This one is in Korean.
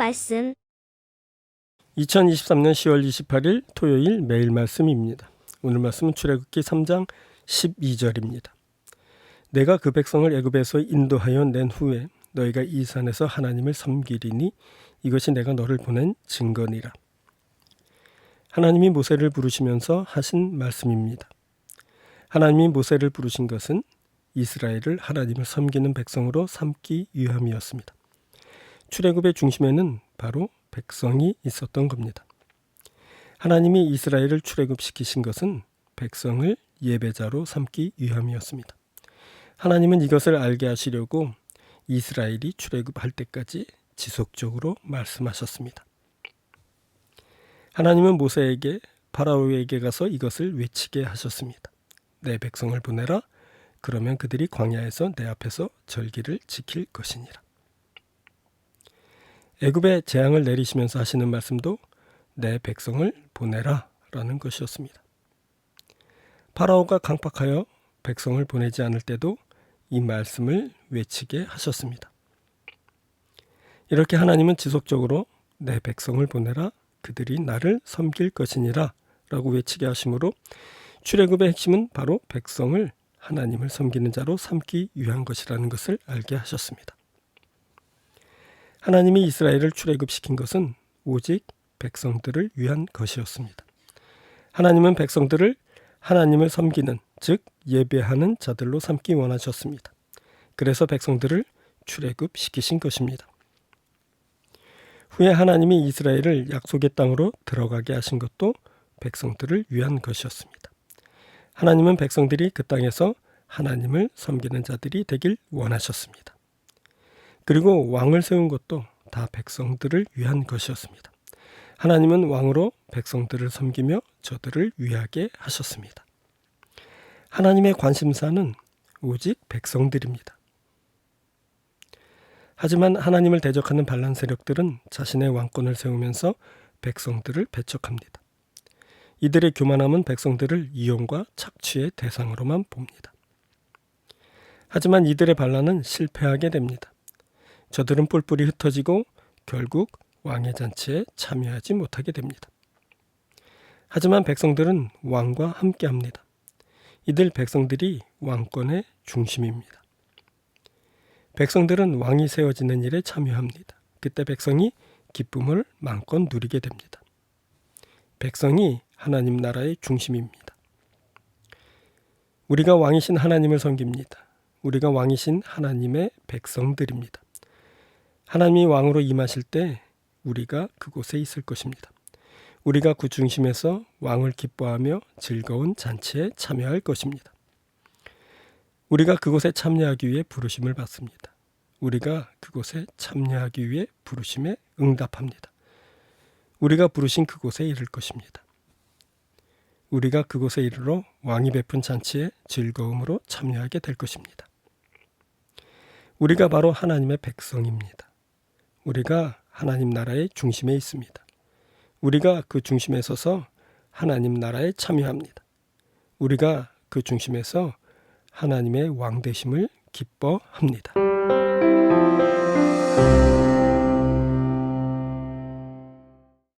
말씀 2023년 10월 28일 토요일 매일 말씀입니다. 오늘 말씀은 출애굽기 3장 12절입니다. 내가 그 백성을 애굽에서 인도하여 낸 후에 너희가 이 산에서 하나님을 섬기리니 이것이 내가 너를 보낸 증거니라. 하나님이 모세를 부르시면서 하신 말씀입니다. 하나님이 모세를 부르신 것은 이스라엘을 하나님을 섬기는 백성으로 삼기 위함이었습니다. 출애굽의 중심에는 바로 백성이 있었던 겁니다. 하나님이 이스라엘을 출애굽시키신 것은 백성을 예배자로 삼기 위함이었습니다. 하나님은 이것을 알게 하시려고 이스라엘이 출애굽할 때까지 지속적으로 말씀하셨습니다. 하나님은 모세에게 파라오에게 가서 이것을 외치게 하셨습니다. 내 백성을 보내라. 그러면 그들이 광야에서 내 앞에서 절기를 지킬 것이니라. 애굽에 재앙을 내리시면서 하시는 말씀도 내 백성을 보내라 라는 것이었습니다. 파라오가 강팍하여 백성을 보내지 않을 때도 이 말씀을 외치게 하셨습니다. 이렇게 하나님은 지속적으로 내 백성을 보내라 그들이 나를 섬길 것이니라 라고 외치게 하심으로 출애굽의 핵심은 바로 백성을 하나님을 섬기는 자로 삼기 위한 것이라는 것을 알게 하셨습니다. 하나님이 이스라엘을 출애굽시킨 것은 오직 백성들을 위한 것이었습니다. 하나님은 백성들을 하나님을 섬기는 즉 예배하는 자들로 삼기 원하셨습니다. 그래서 백성들을 출애굽시키신 것입니다. 후에 하나님이 이스라엘을 약속의 땅으로 들어가게 하신 것도 백성들을 위한 것이었습니다. 하나님은 백성들이 그 땅에서 하나님을 섬기는 자들이 되길 원하셨습니다. 그리고 왕을 세운 것도 다 백성들을 위한 것이었습니다. 하나님은 왕으로 백성들을 섬기며 저들을 위하게 하셨습니다. 하나님의 관심사는 오직 백성들입니다. 하지만 하나님을 대적하는 반란 세력들은 자신의 왕권을 세우면서 백성들을 배척합니다. 이들의 교만함은 백성들을 이용과 착취의 대상으로만 봅니다. 하지만 이들의 반란은 실패하게 됩니다. 저들은 뿔뿔이 흩어지고 결국 왕의 잔치에 참여하지 못하게 됩니다. 하지만 백성들은 왕과 함께 합니다. 이들 백성들이 왕권의 중심입니다. 백성들은 왕이 세워지는 일에 참여합니다. 그때 백성이 기쁨을 마음껏 누리게 됩니다. 백성이 하나님 나라의 중심입니다. 우리가 왕이신 하나님을 섬깁니다. 우리가 왕이신 하나님의 백성들입니다. 하나님이 왕으로 임하실 때 우리가 그곳에 있을 것입니다. 우리가 그 중심에서 왕을 기뻐하며 즐거운 잔치에 참여할 것입니다. 우리가 그곳에 참여하기 위해 부르심을 받습니다. 우리가 그곳에 참여하기 위해 부르심에 응답합니다. 우리가 부르신 그곳에 이를 것입니다. 우리가 그곳에 이르러 왕이 베푼 잔치에 즐거움으로 참여하게 될 것입니다. 우리가 바로 하나님의 백성입니다. 우리가 하나님 나라의 중심에 있습니다. 우리가 그 중심에 서서 하나님 나라에 참여합니다. 우리가 그 중심에서 하나님의 왕 되심을 기뻐합니다.